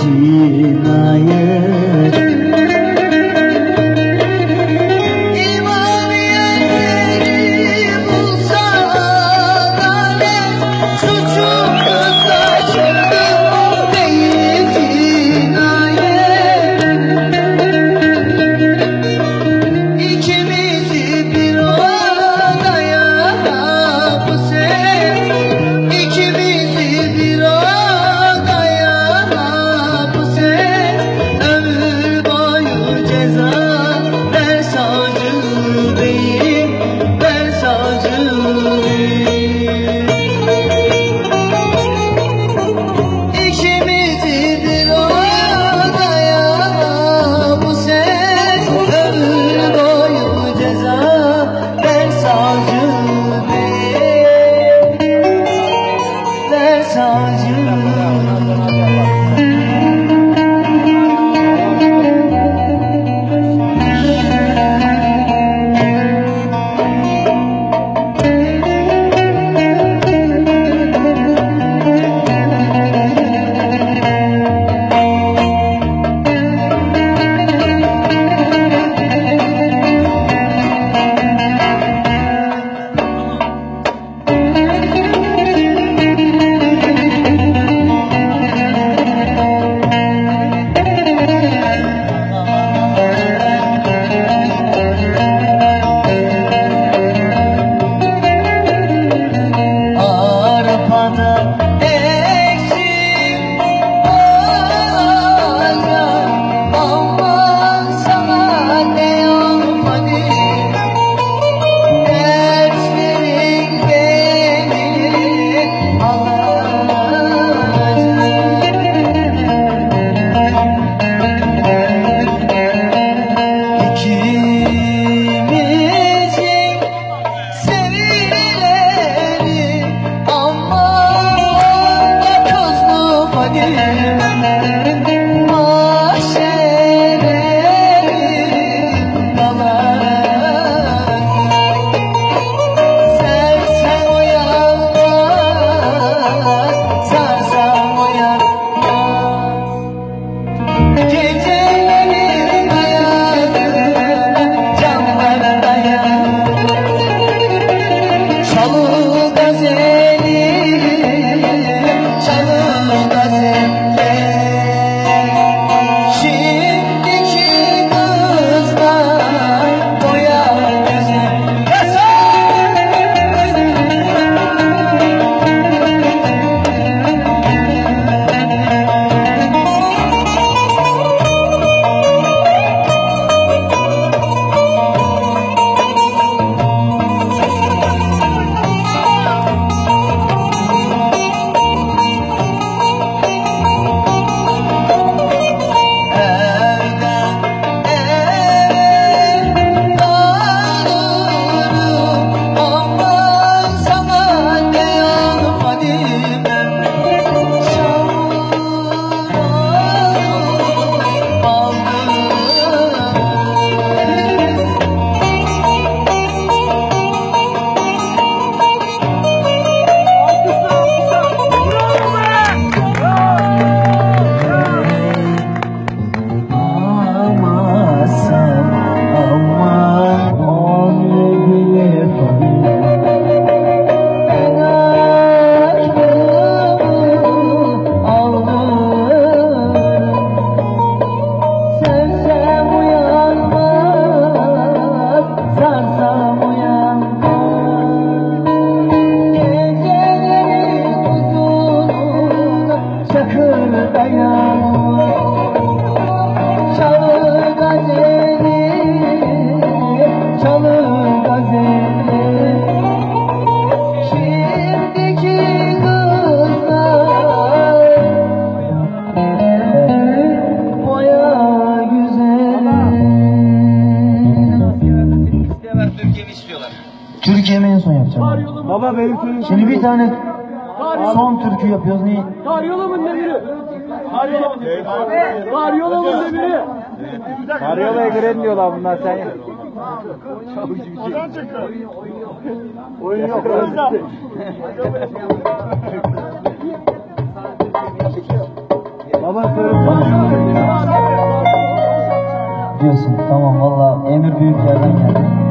ജീനായ Kadir Türkiye'mi en son yapacağım. Baba benim Şimdi bir tane son türkü yapıyoruz. Niye? Karyolamın demiri. Karyolamın demiri. Karyola'ya girelim diyorlar bunlar sen. Oyun yok. Baba söyle. Diyorsun. Tamam valla emir büyük yerden geldi.